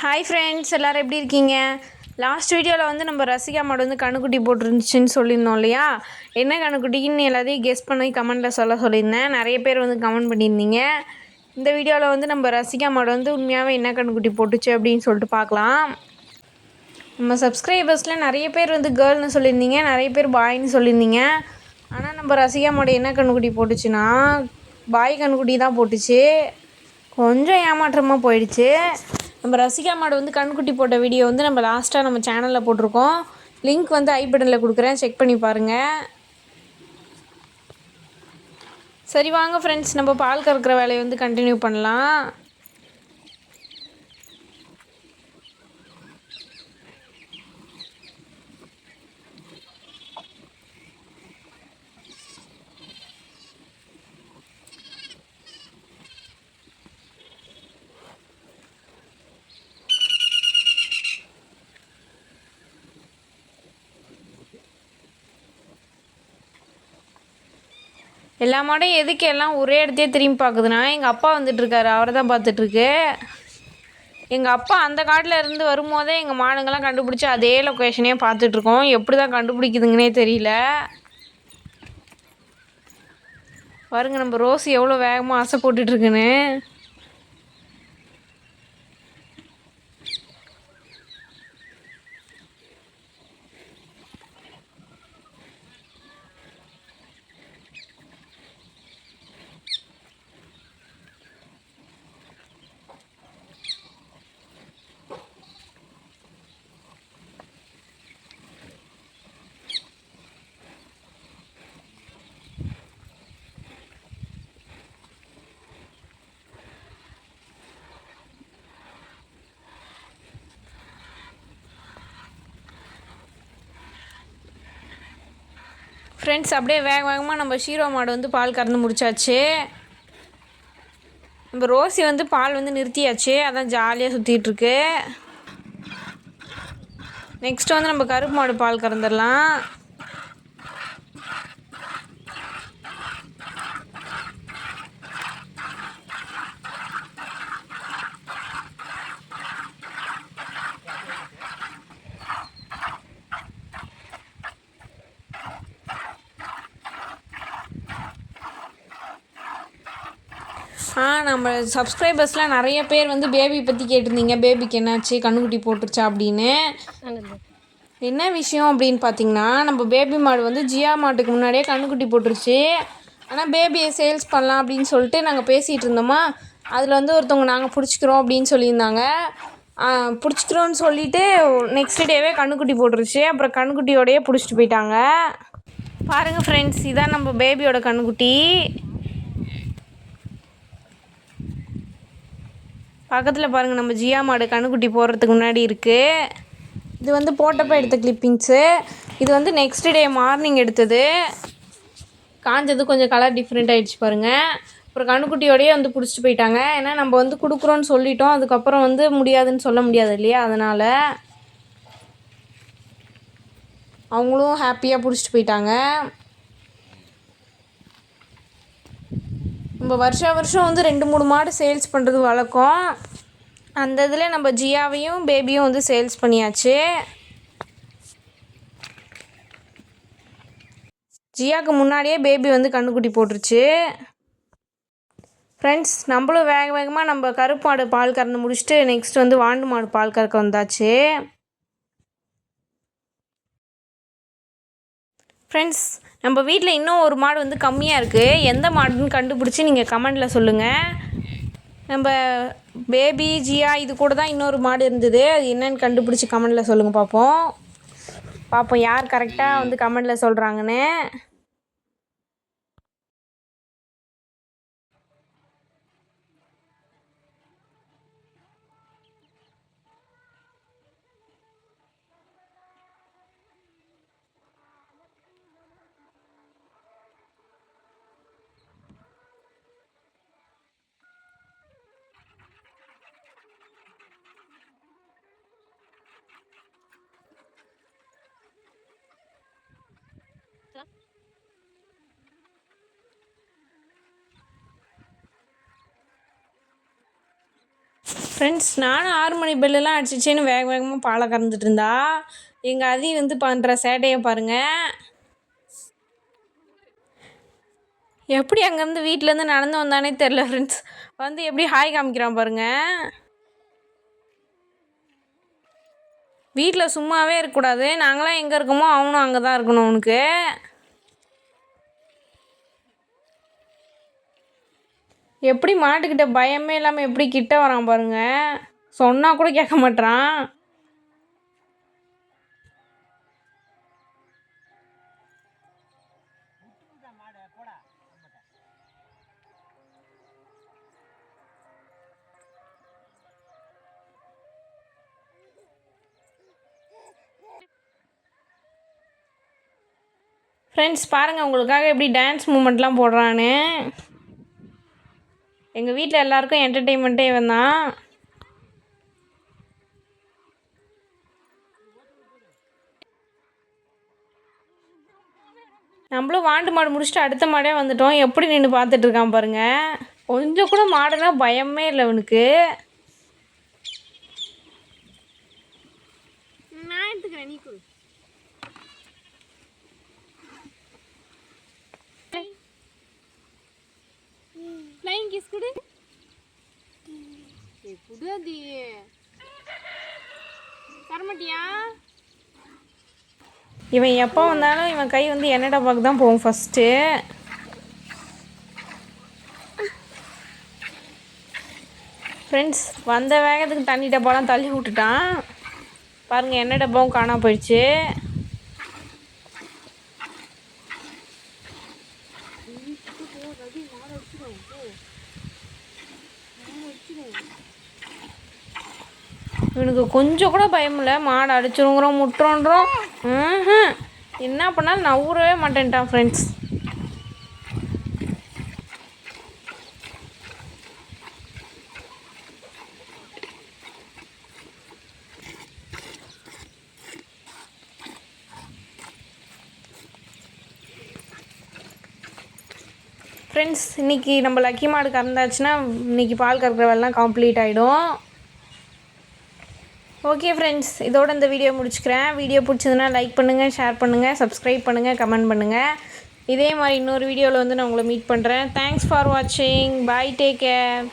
Hi friends எல்லோரும் எப்படி இருக்கீங்க? லாஸ்ட் வீடியோவில் வந்து நம்ம ரசிகா மாடு வந்து கணக்குட்டி போட்டுருந்துச்சின்னு சொல்லியிருந்தோம் இல்லையா? என்ன கணக்குட்டின்னு எல்லாத்தையும் கெஸ் பண்ணி கமெண்ட்டில் சொல்ல சொல்லியிருந்தேன். நிறைய பேர் வந்து கமெண்ட் பண்ணியிருந்தீங்க. இந்த வீடியோவில் வந்து நம்ம ரசிகா மாடு வந்து உண்மையாகவே என்ன கண்ணுக்குட்டி போட்டுச்சு அப்படின்னு சொல்லிட்டு பார்க்கலாம். நம்ம சப்ஸ்கிரைபர்ஸில் நிறைய பேர் வந்து கேர்ள்னு சொல்லியிருந்தீங்க நிறைய பேர் பாய்னு சொல்லியிருந்தீங்க. ஆனால் நம்ம ரசிகா மாடு என்ன கண்ணுக்குட்டி போட்டுச்சுன்னா பாய் கண்ணுக்குட்டி தான் போட்டுச்சு. கொஞ்சம் ஏமாற்றமாக போயிடுச்சு. நம்ம ரசிகா மாடு வந்து கண்குட்டி போட்ட வீடியோ வந்து நம்ம லாஸ்ட்டாக நம்ம சேனலில் போட்டிருக்கோம். லிங்க் வந்து ஐ பட்டனில் கொடுக்குறேன். செக் பண்ணி பாருங்கள் சரி வாங்க ஃப்ரெண்ட்ஸ் நம்ம பால் கறக்கிற வேலையை வந்து கண்டினியூ பண்ணலாம். எல்லா மாடும் எதுக்கு எல்லாம் ஒரே இடத்தையே திரும்பி பார்க்குதுன்னா எங்கள் அப்பா வந்துட்டுருக்காரு அவரை தான் பார்த்துட்ருக்கு எங்கள் அப்பா அந்த காட்டில் இருந்து வரும்போதே எங்கள் மாடுங்கள்லாம் கண்டுபிடிச்சி அதே லொக்கேஷனே பார்த்துட்ருக்கோம் எப்படி தான் கண்டுபிடிக்குதுங்கன்னே தெரியல. பாருங்க நம்ம ரோஸ் எவ்வளோ வேகமாக ஆசை போட்டுட்ருக்குன்னு ஃப்ரெண்ட்ஸ் அப்படியே வேக வேகமாக நம்ம ஷீரோ மாடு வந்து பால் கறந்து முடிச்சாச்சு. நம்ம ரோசி வந்து பால் வந்து நிறுத்தியாச்சு. அதான் ஜாலியாக சுற்றிட்டுருக்கு நெக்ஸ்ட் வந்து நம்ம கருப்பு மாடு பால் கறந்துடலாம். நம்ம சப்ஸ்கிரைபர்ஸ்லாம் நிறைய பேர் வந்து பேபி பற்றி கேட்டிருந்தீங்க. பேபிக்கு என்னாச்சு? கண்ணுக்குட்டி போட்டுருச்சா அப்படின்னு. என்ன விஷயம் அப்படின்னு பார்த்தீங்கன்னா நம்ம பேபி மாடு வந்து ஜியா மாட்டுக்கு முன்னாடியே கண்ணுக்குட்டி போட்டுருச்சு. ஆனால் பேபியை சேல்ஸ் பண்ணலாம் அப்படின்னு சொல்லிட்டு நாங்கள் பேசிகிட்டு இருந்தோமா? அதில் வந்து ஒருத்தவங்க நாங்கள் பிடிச்சிக்கிறோம் அப்படின்னு சொல்லியிருந்தாங்க. பிடிச்சிக்கிறோன்னு சொல்லிவிட்டு நெக்ஸ்ட் டேவே கண்ணுக்குட்டி போட்டுருச்சு. அப்புறம் கண்ணுக்குட்டியோடையே பிடிச்சிட்டு போயிட்டாங்க. பாருங்கள் ஃப்ரெண்ட்ஸ் இதான் நம்ம பேபியோட கண்ணுக்குட்டி. பக்கத்தில் பாருங்கள் நம்ம ஜியா மாடு கண்ணுக்குட்டி போடுறதுக்கு முன்னாடி இருக்குது இது வந்து போட்டப்போ எடுத்த கிளிப்பிங்ஸு இது வந்து நெக்ஸ்ட் டே மார்னிங் எடுத்தது. காஞ்சது கொஞ்சம் கலர் டிஃப்ரெண்ட் ஆகிடுச்சு பாருங்கள் அப்புறம் கண்ணுக்குட்டியோடையே வந்து பிடிச்சிட்டு போயிட்டாங்க. ஏன்னா நம்ம வந்து கொடுக்குறோன்னு சொல்லிட்டோம். அதுக்கப்புறம் வந்து முடியாதுன்னு சொல்ல முடியாது இல்லையா? அதனால் அவங்களும் ஹாப்பியாக பிடிச்சிட்டு போயிட்டாங்க. நம்ம வருஷா வருஷம் வந்து ரெண்டு மூணு மாடு சேல்ஸ் பண்ணுறது வழக்கம். அந்த இதில் நம்ம ஜியாவையும் பேபியும் வந்து சேல்ஸ் பண்ணியாச்சு. ஜியாவுக்கு முன்னாடியே பேபி வந்து கண்ணுக்குட்டி போட்டுருச்சு. ஃப்ரெண்ட்ஸ் நம்மளும் வேக வேகமாக நம்ம கருப்பு மாடு பால் கறந்து முடிச்சுட்டு நெக்ஸ்ட் வந்து வாண்டு மாடு பால் கறக்க வந்தாச்சு. ஃப்ரெண்ட்ஸ் நம்ம வீட்டில் இன்னும் ஒரு மாடு வந்து கம்மியாக இருக்குது எந்த மாடுன்னு கண்டுபிடிச்சி நீங்கள் கமெண்டில் சொல்லுங்கள் நம்ம பேபி ஜியா இது கூட தான் இன்னொரு மாடு இருந்தது. அது என்னன்னு கண்டுபிடிச்சி கமெண்டில் சொல்லுங்கள் பார்ப்போம் பார்ப்போம் யார் கரெக்டாக வந்து கமெண்டில் சொல்கிறாங்கன்னு ஃப்ரெண்ட்ஸ் நானும் ஆறு மணி பெல்லெல்லாம் அடிச்சிச்சேன்னு வேக வேகமாக பாலை கறந்துட்டு இருந்தா எங்கள் அதி வந்து பண்ணுற சேட்டையை பாருங்கள் எப்படி அங்கேருந்து வீட்டிலேருந்து நடந்து வந்தானே தெரில ஃப்ரெண்ட்ஸ் வந்து எப்படி ஹாய் காமிக்கிறான் பாருங்கள் வீட்டில் சும்மாவே இருக்கக்கூடாது. நாங்களாம் எங்கே இருக்கோமோ அவனும் அங்கே தான் இருக்கணும் அவனுக்கு. எப்படி மாட்டுக்கிட்ட பயமே இல்லாமல் எப்படி கிட்ட வரான் பாருங்க? சொன்னால் கூட கேட்க மாட்றான். ஃப்ரெண்ட்ஸ் பாருங்கள் உங்களுக்காக எப்படி டான்ஸ் மூமெண்ட்லாம் போடுறான்னு. எங்கள் வீட்டில் எல்லாருக்கும் என்டர்டெயின்மெண்ட்டே இவன் தான் நம்மளும் வாண்டு மாடு முடிச்சுட்டு அடுத்த மாடே வந்துட்டோம். எப்படி நின்று பார்த்துட்டு இருக்கான் பாருங்க. கொஞ்சம் கூட மாடுனா பயமே இல்லை அவனுக்கு. நான் எடுத்துக்கிறேன் நீ கொடு ஃப்ளைங் கிஸ் கொடு ஏய் குடு அது வரமாட்டியா? இவன் எப்போ வந்தாலும் இவன் கை வந்து எண்ணெய் டப்பாக்கு தான் போகும் ஃபஸ்ட்டு ஃப்ரெண்ட்ஸ் வந்த வேகத்துக்கு தண்ணி டப்பாலாம் தள்ளி விட்டுட்டான். பாருங்கள் எண்ணெய் டப்பாவும் காணாம போயிடுச்சு. இவனுக்கு கொஞ்சம் கூட பயம் இல்லை. மாடு அடிச்சிருங்கிறோம் முட்டுறோன்றோம். என்ன பண்ணாலும் நவுறவே மாட்டேன்ட்டான் ஃப்ரெண்ட்ஸ் ஃப்ரெண்ட்ஸ் இன்றைக்கி நம்ம லக்கி மாடு கறந்தாச்சுன்னா இன்றைக்கி பால் கறக்கிற வேலைலாம் கம்ப்ளீட் ஆகிடும் ஓகே ஃப்ரெண்ட்ஸ் இதோட இந்த வீடியோ முடிச்சுக்கிறேன். வீடியோ பிடிச்சதுன்னா லைக் பண்ணுங்கள் ஷேர் பண்ணுங்கள் சப்ஸ்கிரைப் பண்ணுங்கள் கமெண்ட் பண்ணுங்கள் இதே மாதிரி இன்னொரு வீடியோவில் வந்து நான் உங்களை மீட் பண்ணுறேன் தேங்க்ஸ் ஃபார் வாட்சிங் பாய் டேக் கேர்